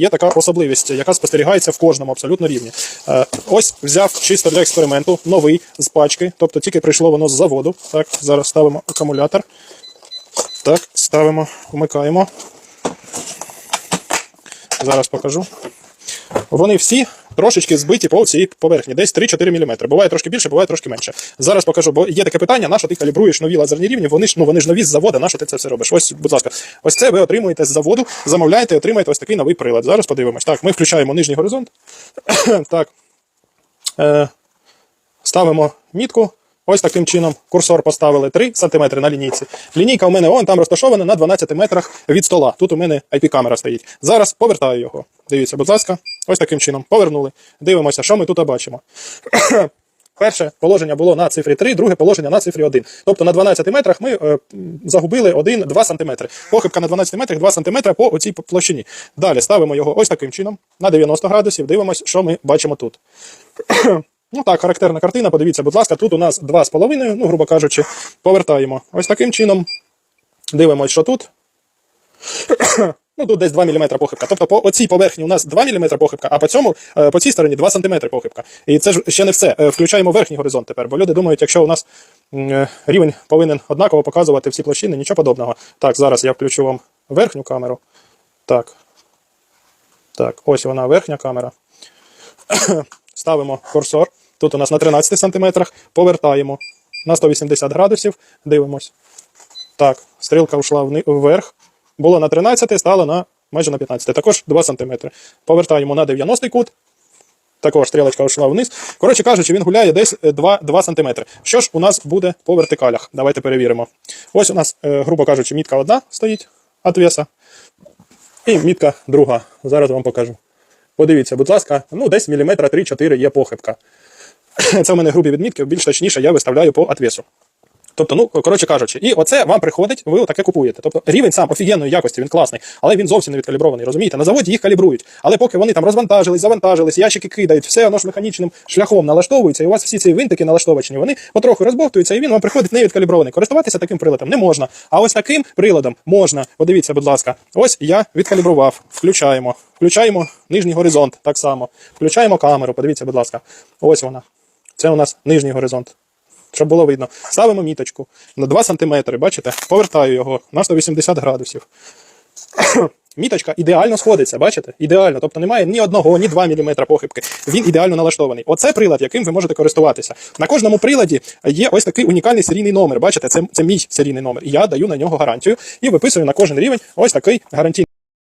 Є така особливість, яка спостерігається в кожному абсолютно рівні. Е, ось взяв чисто для експерименту новий з пачки, тобто тільки прийшло воно з заводу. Так, зараз ставимо акумулятор. Так, ставимо, вмикаємо. Зараз покажу. Вони всі трошечки збиті по цій поверхні, десь 3-4 мм. Буває трошки більше, буває трошки менше. Зараз покажу, бо є таке питання, на що ти калібруєш нові лазерні рівні, вони ж, ну, вони ж нові з заводу, на що ти це все робиш? Ось, будь ласка, ось це ви отримуєте з заводу, замовляєте і отримаєте ось такий новий прилад. Зараз подивимось. Так, ми включаємо нижній горизонт. так. Е, ставимо мітку. Ось таким чином курсор поставили 3 см на лінійці. Лінійка у мене он там розташована на 12 метрах від стола. Тут у мене IP-камера стоїть. Зараз повертаю його. Дивіться, будь ласка, ось таким чином. Повернули. Дивимося, що ми тут бачимо. Перше положення було на цифрі 3, друге положення на цифрі 1. Тобто на 12 метрах ми е, загубили 1-2 см. Похибка на 12 метрах 2 см по оцій площині. Далі ставимо його ось таким чином на 90 градусів. Дивимося, що ми бачимо тут. Ну так, характерна картина. Подивіться, будь ласка, тут у нас 2,5, ну, грубо кажучи, повертаємо. Ось таким чином. Дивимось, що тут. Ну, тут десь 2 мм похибка. Тобто по оцій поверхні у нас 2 мм похибка, а по цьому, е, по цій стороні 2 см похибка. І це ж ще не все. Е, Включаємо верхній горизонт тепер, бо люди думають, якщо у нас е, рівень повинен однаково показувати всі площини, нічого подобного. Так, зараз я включу вам верхню камеру. Так. Так, ось вона верхня камера. Ставимо курсор. Тут у нас на 13 см, повертаємо на 180 градусів, дивимось. Так, стрілка йшла вверх. Було на 13, стало на майже на 15, також 2 см. Повертаємо на 90 кут. Також стрілочка йшла вниз. Коротше кажучи, він гуляє десь е, 2, 2 см. Що ж у нас буде по вертикалях? Давайте перевіримо. Ось у нас, е, грубо кажучи, мітка одна стоїть отвеса. І мітка друга. Зараз вам покажу. Подивіться, будь ласка, ну десь міліметра 3-4 є похибка. Це у мене грубі відмітки, більш точніше я виставляю по отвесу. Тобто, ну, коротше кажучи, і оце вам приходить, ви отаке купуєте. Тобто рівень сам офігенної якості, він класний, але він зовсім не відкалібрований. Розумієте? На заводі їх калібрують. Але поки вони там розвантажились, завантажились, ящики кидають, все воно ж механічним шляхом налаштовується, і у вас всі ці винтики налаштовочні, вони потроху розбовтуються, і він вам приходить невідкалібрований. Користуватися таким приладом не можна. А ось таким приладом можна. Подивіться, будь ласка, ось я відкалібрував. Включаємо. Включаємо нижній горизонт так само. Включаємо камеру. Подивіться, будь ласка. Ось вона. Це у нас нижній горизонт. Щоб було видно. Ставимо міточку на 2 см, бачите? Повертаю його на 180 градусів. Міточка ідеально сходиться, бачите? Ідеально. Тобто немає ні одного, ні 2 мм похибки. Він ідеально налаштований. Оце прилад, яким ви можете користуватися. На кожному приладі є ось такий унікальний серійний номер. Бачите, це, це мій серійний номер. І я даю на нього гарантію і виписую на кожен рівень ось такий гарантійний.